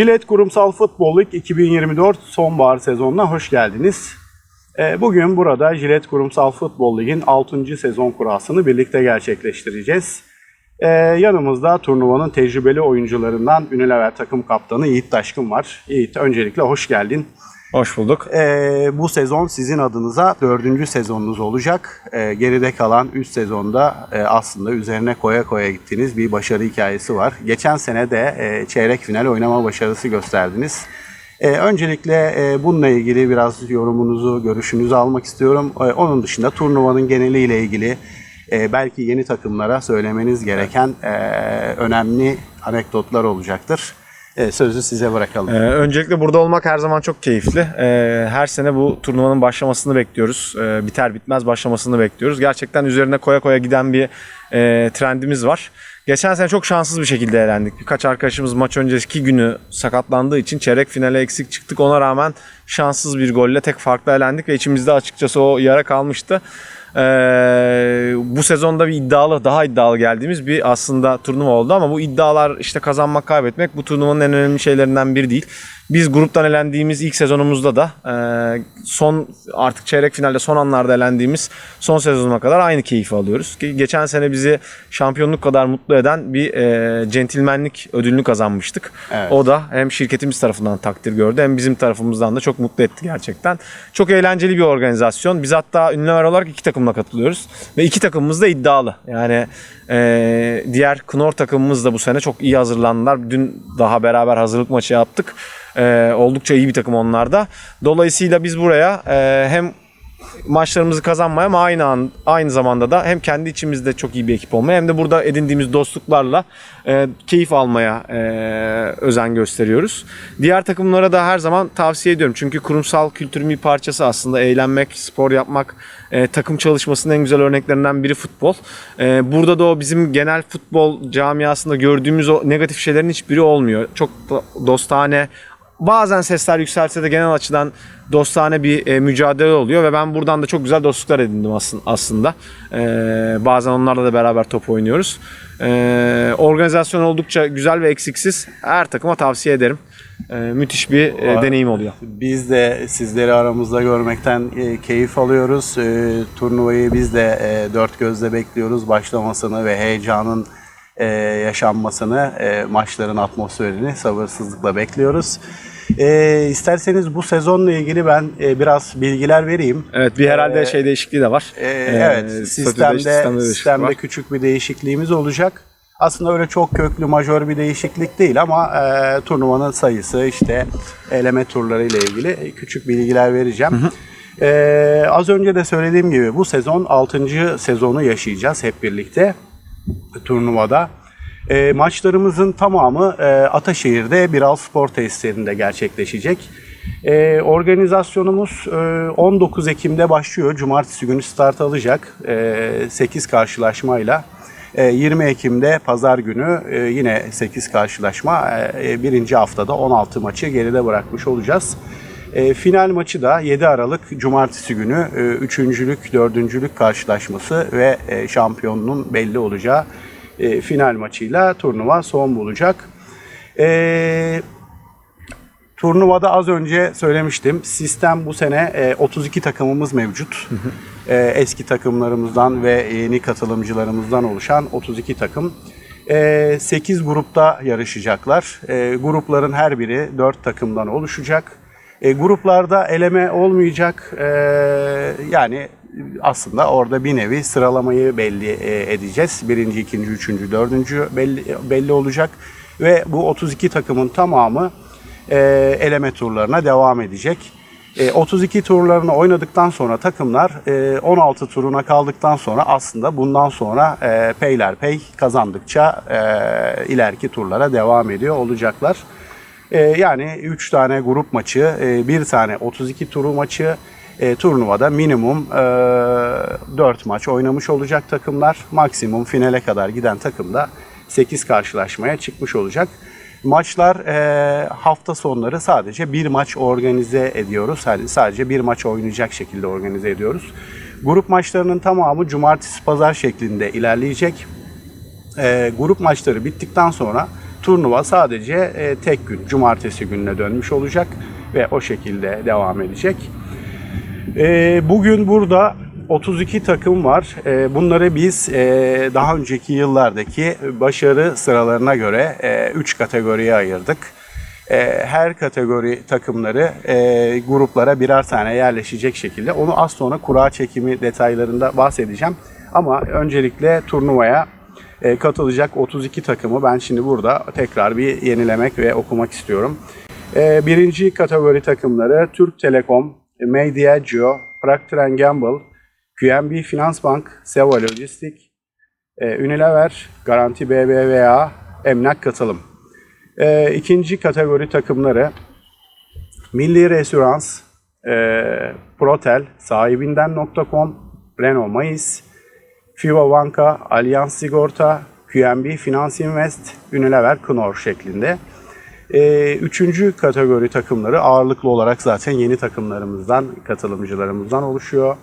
Jilet Kurumsal Futbol Lig 2024 sonbahar sezonuna hoş geldiniz. Ee, Bugün burada Jilet Kurumsal Futbol Lig'in 6. sezon kurasını birlikte gerçekleştireceğiz. Ee, Yanımızda turnuvanın tecrübeli oyuncularından Unilever takım kaptanı Yiğit Taşkın var. Yiğit öncelikle hoş geldin. Hoş bulduk. Ee, bu sezon sizin adınıza dördüncü sezonunuz olacak. Ee, geride kalan 3 sezonda e, aslında üzerine koya koya gittiğiniz bir başarı hikayesi var. Geçen sene de e, çeyrek final oynama başarısı gösterdiniz. Ee, öncelikle e, bununla ilgili biraz yorumunuzu, görüşünüzü almak istiyorum. Ee, onun dışında turnuvanın geneliyle ilgili e, belki yeni takımlara söylemeniz gereken e, önemli anekdotlar olacaktır. E, sözü size bırakalım. Ee, öncelikle burada olmak her zaman çok keyifli. Ee, her sene bu turnuvanın başlamasını bekliyoruz. Ee, biter bitmez başlamasını bekliyoruz. Gerçekten üzerine koya koya giden bir e, trendimiz var. Geçen sene çok şanssız bir şekilde elendik. Birkaç arkadaşımız maç önceki günü sakatlandığı için çeyrek finale eksik çıktık. Ona rağmen şanssız bir golle tek farklı elendik ve içimizde açıkçası o yara kalmıştı. Ee, bu sezonda bir iddialı, daha iddialı geldiğimiz bir aslında turnuva oldu ama bu iddialar işte kazanmak, kaybetmek bu turnuvanın en önemli şeylerinden biri değil. Biz gruptan elendiğimiz ilk sezonumuzda da e, son artık çeyrek finalde son anlarda elendiğimiz son sezonuna kadar aynı keyfi alıyoruz. Ki Geçen sene bizi şampiyonluk kadar mutlu eden bir e, centilmenlik ödülünü kazanmıştık. Evet. O da hem şirketimiz tarafından takdir gördü hem bizim tarafımızdan da çok mutlu etti gerçekten. Çok eğlenceli bir organizasyon. Biz hatta ünlüler olarak iki takımla katılıyoruz. Ve iki takımımız da iddialı. Yani e, diğer Knor takımımız da bu sene çok iyi hazırlandılar. Dün daha beraber hazırlık maçı yaptık. E, oldukça iyi bir takım onlar da. Dolayısıyla biz buraya e, hem maçlarımızı kazanmaya ama aynı an aynı zamanda da hem kendi içimizde çok iyi bir ekip olmaya hem de burada edindiğimiz dostluklarla e, keyif almaya e, özen gösteriyoruz. Diğer takımlara da her zaman tavsiye ediyorum. Çünkü kurumsal kültürün bir parçası aslında eğlenmek, spor yapmak, e, takım çalışmasının en güzel örneklerinden biri futbol. E, burada da o bizim genel futbol camiasında gördüğümüz o negatif şeylerin hiçbiri olmuyor. Çok dostane, bazen sesler yükselse de genel açıdan dostane bir e, mücadele oluyor ve ben buradan da çok güzel dostluklar edindim aslında. E, bazen onlarla da beraber top oynuyoruz. E, organizasyon oldukça güzel ve eksiksiz. Her takıma tavsiye ederim. E, müthiş bir e, deneyim oluyor. Biz de sizleri aramızda görmekten e, keyif alıyoruz. E, turnuvayı biz de e, dört gözle bekliyoruz. Başlamasını ve heyecanın e, yaşanmasını, e, maçların atmosferini sabırsızlıkla bekliyoruz. E, isterseniz bu sezonla ilgili ben e, biraz bilgiler vereyim. Evet bir herhalde şey değişikliği de var. Ee, E, evet, statüde- sistemde, sistemde sistemde var. küçük bir değişikliğimiz olacak. Aslında öyle çok köklü, majör bir değişiklik değil ama e, turnuvanın sayısı, işte eleme turları ile ilgili küçük bilgiler vereceğim. E, az önce de söylediğim gibi bu sezon 6. sezonu yaşayacağız hep birlikte turnuvada. E, maçlarımızın tamamı e, Ataşehir'de Biral Spor Tesislerinde gerçekleşecek. E, organizasyonumuz e, 19 Ekim'de başlıyor. Cumartesi günü start alacak. E, 8 karşılaşmayla. E, 20 Ekim'de pazar günü e, yine 8 karşılaşma. E, birinci haftada 16 maçı geride bırakmış olacağız. E, final maçı da 7 Aralık Cumartesi günü e, üçüncülük, dördüncülük karşılaşması ve e, şampiyonun belli olacağı e, final maçıyla turnuva son bulacak. E, turnuvada az önce söylemiştim. Sistem bu sene e, 32 takımımız mevcut. E, eski takımlarımızdan ve yeni katılımcılarımızdan oluşan 32 takım. E, 8 grupta yarışacaklar. E, grupların her biri 4 takımdan oluşacak. E, gruplarda eleme olmayacak. E, yani aslında orada bir nevi sıralamayı belli e, edeceğiz. Birinci, ikinci, üçüncü, dördüncü belli, belli olacak. Ve bu 32 takımın tamamı e, eleme turlarına devam edecek. E, 32 turlarını oynadıktan sonra takımlar e, 16 turuna kaldıktan sonra aslında bundan sonra e, peylerpey kazandıkça e, ileriki turlara devam ediyor olacaklar. E, yani 3 tane grup maçı, e, bir tane 32 turu maçı, e, turnuvada minimum e, 4 maç oynamış olacak takımlar. Maksimum finale kadar giden takım da 8 karşılaşmaya çıkmış olacak. Maçlar e, hafta sonları sadece bir maç organize ediyoruz. Yani sadece bir maç oynayacak şekilde organize ediyoruz. Grup maçlarının tamamı cumartesi pazar şeklinde ilerleyecek. E, grup maçları bittikten sonra turnuva sadece e, tek gün, cumartesi gününe dönmüş olacak ve o şekilde devam edecek. E, bugün burada 32 takım var. E, bunları biz e, daha önceki yıllardaki başarı sıralarına göre 3 kategoriye ayırdık. E, her kategori takımları e, gruplara birer tane yerleşecek şekilde. Onu az sonra kura çekimi detaylarında bahsedeceğim. Ama öncelikle turnuvaya e, katılacak 32 takımı ben şimdi burada tekrar bir yenilemek ve okumak istiyorum. E, birinci kategori takımları Türk Telekom, Mediageo, Procter Gamble, QNB Finansbank, Seva Lojistik, e, Unilever, Garanti BBVA, Emlak Katılım. E, ikinci kategori takımları Milli Resurans, e, Protel, Sahibinden.com, Renault Mayıs, FIBA Banka, Allianz Sigorta, QNB Finans Invest, Unilever Knorr şeklinde. Ee, üçüncü kategori takımları ağırlıklı olarak zaten yeni takımlarımızdan, katılımcılarımızdan oluşuyor.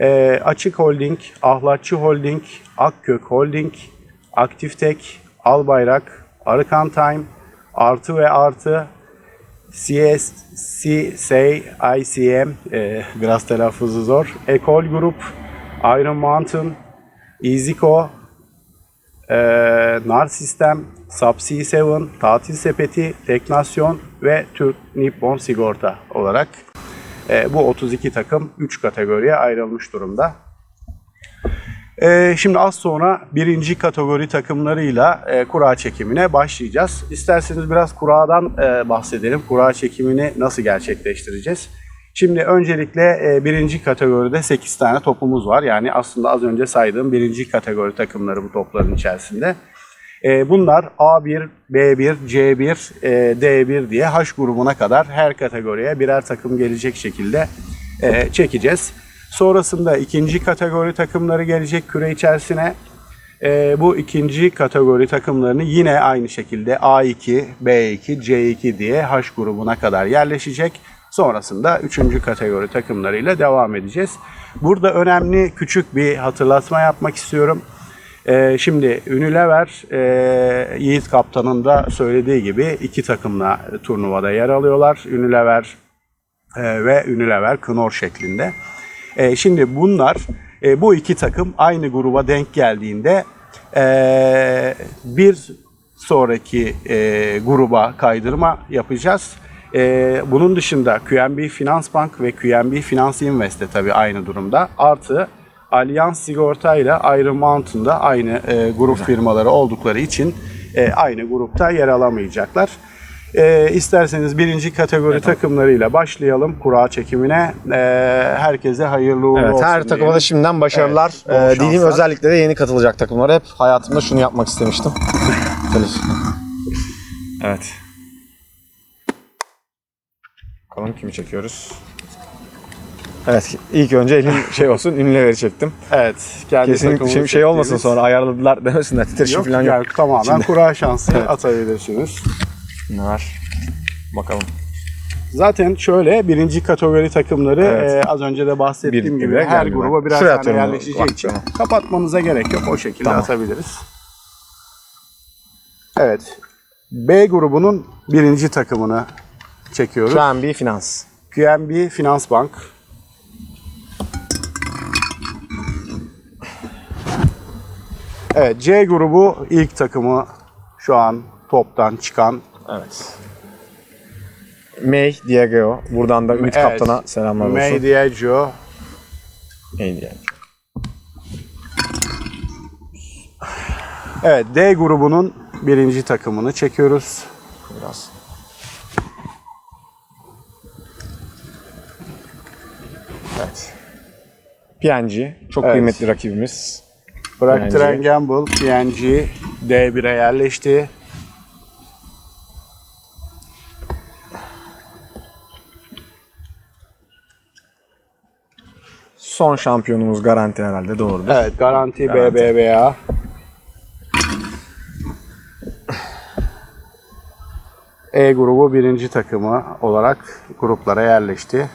Ee, Açık Holding, Ahlatçı Holding, Akkök Holding, Aktiftek, Albayrak, Arıkan Time, Artı ve Artı, CSC, Say, ICM, e, biraz telaffuzu zor, Ekol Grup, Iron Mountain, EasyCo, e, Nar Sistem, Subsea 7, Tatil Sepeti, Teknasyon ve Türk Nippon Sigorta olarak e, bu 32 takım 3 kategoriye ayrılmış durumda. E, şimdi az sonra birinci kategori takımlarıyla e, kura çekimine başlayacağız. İsterseniz biraz kuradan e, bahsedelim. Kura çekimini nasıl gerçekleştireceğiz? Şimdi öncelikle e, birinci kategoride 8 tane topumuz var. Yani aslında az önce saydığım birinci kategori takımları bu topların içerisinde. E, bunlar A1, B1, C1, e, D1 diye H grubuna kadar her kategoriye birer takım gelecek şekilde e, çekeceğiz. Sonrasında ikinci kategori takımları gelecek küre içerisine. E, bu ikinci kategori takımlarını yine aynı şekilde A2, B2, C2 diye H grubuna kadar yerleşecek. Sonrasında üçüncü kategori takımlarıyla devam edeceğiz. Burada önemli küçük bir hatırlatma yapmak istiyorum. Ee, şimdi Unilever, e, Yiğit Kaptan'ın da söylediği gibi iki takımla turnuvada yer alıyorlar. Unilever e, ve Unilever Knorr şeklinde. E, şimdi bunlar, e, bu iki takım aynı gruba denk geldiğinde e, bir sonraki e, gruba kaydırma yapacağız. E, bunun dışında QNB Finans Bank ve QNB Finans Invest de tabii aynı durumda. Artı Allianz Sigorta ile Iron Mountain'da aynı e, grup firmaları oldukları için e, aynı grupta yer alamayacaklar. E, isterseniz birinci kategori takımlarıyla başlayalım kura çekimine. E, herkese hayırlı uğurlu Evet, olsun. her takıma diyelim. da şimdiden başarılar. Evet, dileyim şanslar. özellikle de yeni katılacak takımlara. Hep hayatımda şunu yapmak istemiştim. Evet. Bakalım kimi çekiyoruz. Evet, ilk önce elim şey olsun, ünlüleri çektim. Evet. Kendi Kesinlikle takımımızı şey, şey olmasın çektiğimiz- sonra ayarladılar demesinler, titreşim Yok, falan yani yok. tamamen Şimdi- kura şansı atabilirsiniz. Ne var? Bakalım. Zaten şöyle birinci kategori takımları Evet. e, az önce de bahsettiğim Bir- gibi bir- her gruba birer Şuraya tane yerleşeceği bak, için tamam. kapatmanıza gerek yok. O şekilde Tamam. atabiliriz. Evet. B grubunun birinci takımını çekiyoruz. QNB Finans. QNB Finans Bank. Evet C grubu ilk takımı şu an toptan çıkan Evet. May Diageo. Buradan da Ümit Evet. Kaptan'a selamlar olsun. May. May Diageo. Evet D grubunun birinci takımını çekiyoruz. Biraz. Evet. PNG. Çok Evet. kıymetli rakibimiz. Procter. Gamble PNG D1'e yerleşti. Son şampiyonumuz garanti herhalde doğrudur. Evet Garanti Garanti. BBVA. E grubu birinci takımı olarak gruplara yerleşti.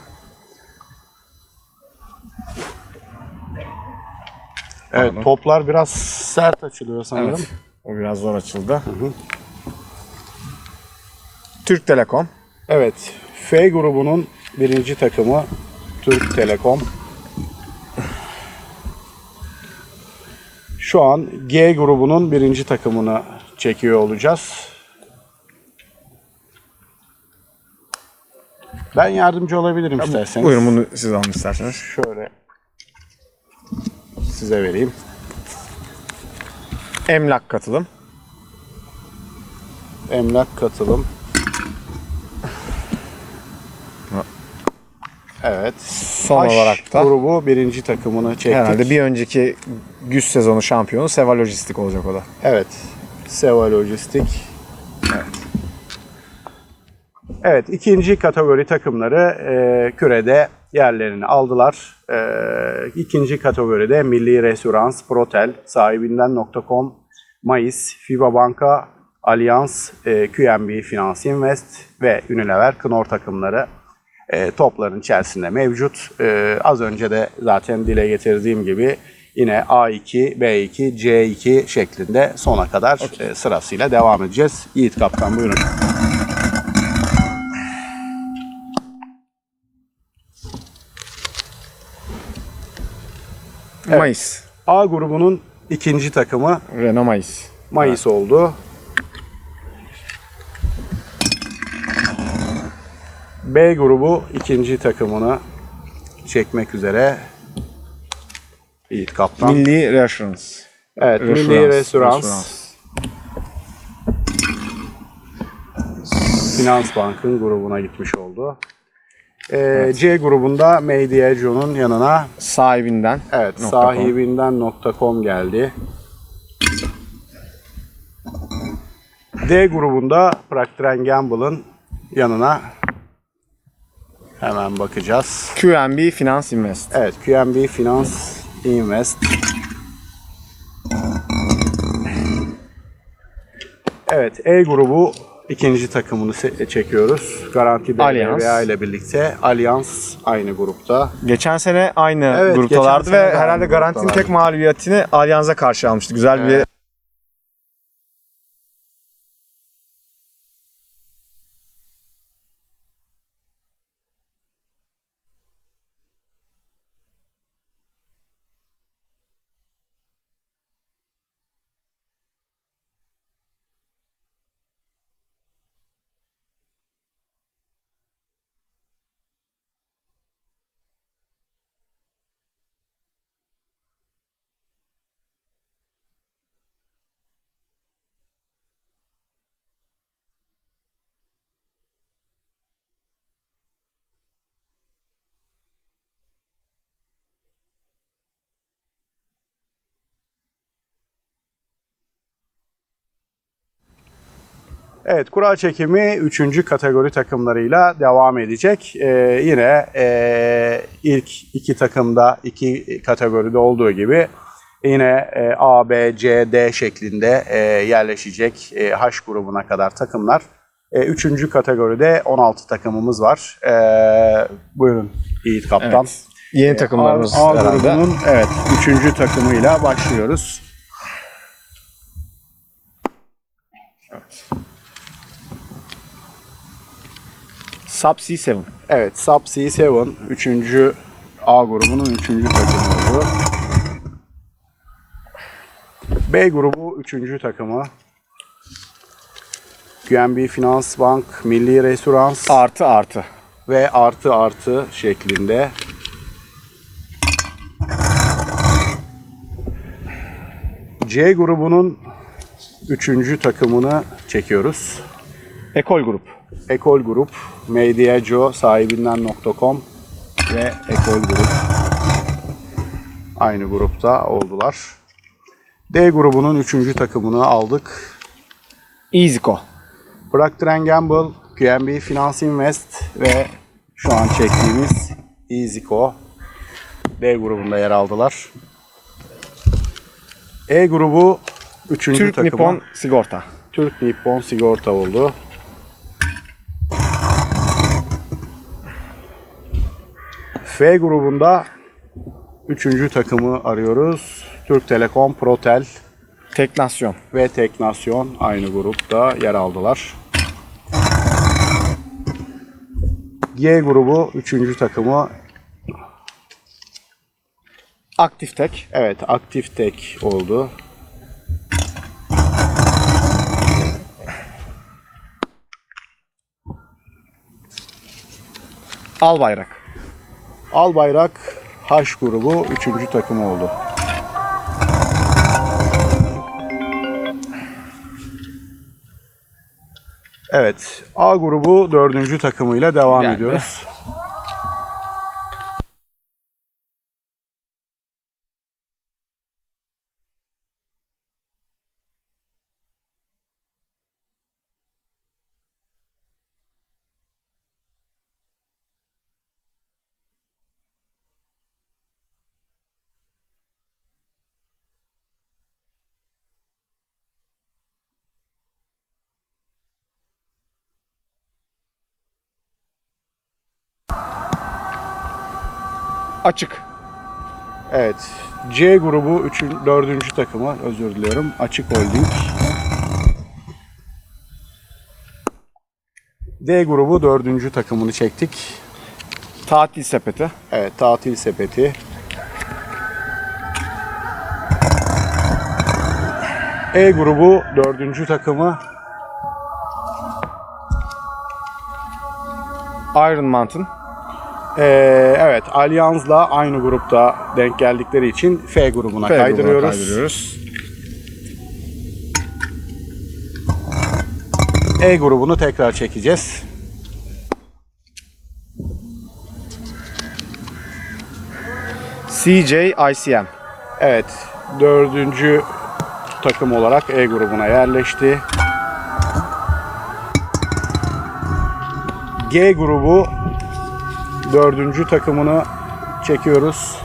Evet Pardon. toplar biraz sert açılıyor sanırım. Evet. O biraz zor açıldı. Türk Telekom. Evet. F grubunun birinci takımı Türk Telekom. Şu an G grubunun birinci takımını çekiyor olacağız. Ben yardımcı olabilirim isterseniz. Buyurun bunu siz alın isterseniz. Şöyle size vereyim. Emlak katılım. Emlak katılım. Evet. Son H olarak da grubu birinci takımını çektik. herhalde bir önceki güz sezonu şampiyonu Seva Lojistik olacak o da. Evet. Seva Lojistik. Evet. Evet, ikinci kategori takımları e, kürede yerlerini aldılar. E, ikinci kategoride Milli Resurans, Protel, sahibinden.com, Mayıs, FIBA Banka, Allianz, e, QNB Finans Invest ve Unilever Knorr takımları e, topların içerisinde mevcut. E, az önce de zaten dile getirdiğim gibi yine A2, B2, C2 şeklinde sona kadar e, sırasıyla devam edeceğiz. Yiğit Kaptan buyurun. Mayıs. A grubunun ikinci takımı Renault Mayıs. Mayıs oldu. B grubu ikinci takımını çekmek üzere. Yiğit Kaptan. Milli Reassurance. Evet, Milli Reassurance, Resurans. Reassurance. Finans Bank'ın grubuna gitmiş oldu. Ee, C grubunda Mediajo'nun yanına Sahibinden. evet sahibinden.com geldi. D grubunda Procter Gamble'ın yanına hemen bakacağız. QNB Finans Invest. Evet, QNB Finans Invest. Evet, E grubu ikinci takımını çekiyoruz. Garanti. BBVA ile birlikte. Allianz aynı grupta. Geçen sene aynı Evet, gruptalardı geçen sene ve de herhalde garantinin gruptalardı. tek mağlubiyetini Allianz'a karşı almıştı. Güzel bir Evet. Evet, kura çekimi 3. kategori takımlarıyla devam edecek. Ee, yine e, ilk iki takımda, iki kategoride olduğu gibi yine e, A, B, C, D şeklinde e, yerleşecek e, H grubuna kadar takımlar. E, üçüncü kategoride 16 takımımız var. E, buyurun Yiğit Kaptan. Evet. Yeni takımlarımız A, A herhalde. grubunun evet, üçüncü takımıyla başlıyoruz. Subsea 7. Evet, Subsea 7 üçüncü A grubunun üçüncü takımı oldu. B grubu üçüncü takımı. QNB Finans Bank, Milli Resurans Artı artı. ve artı artı şeklinde. C grubunun üçüncü takımını çekiyoruz. Ekol grup. Ekol Grup, Mediajo sahibinden.com ve Ekol Grup aynı grupta oldular. D grubunun üçüncü takımını aldık. EasyCo. Procter Gamble, QNB Finans Invest ve şu an çektiğimiz EasyCo D grubunda yer aldılar. E grubu üçüncü Türk takımı Nippon Sigorta. Türk Nippon Sigorta oldu. F grubunda üçüncü takımı arıyoruz. Türk Telekom, Protel Teknasyon. ve Teknasyon aynı grupta yer aldılar. G grubu üçüncü takımı Aktif tek. evet aktif tek oldu. Al bayrak. Albayrak H grubu üçüncü takımı oldu. Evet, A grubu dördüncü takımıyla devam Geldi. ediyoruz. Açık. Evet, C grubu üçün, dördüncü takımı, özür diliyorum, Açık Holding. D grubu dördüncü takımını çektik. Tatil sepeti. Evet, tatil sepeti. E grubu dördüncü takımı. Iron Mountain. Ee, evet, Allianz'la aynı grupta denk geldikleri için F grubuna F grubuna kaydırıyoruz. kaydırıyoruz. E grubunu tekrar çekeceğiz. CJ ICM. Evet, dördüncü takım olarak E grubuna yerleşti. G grubu dördüncü takımını çekiyoruz.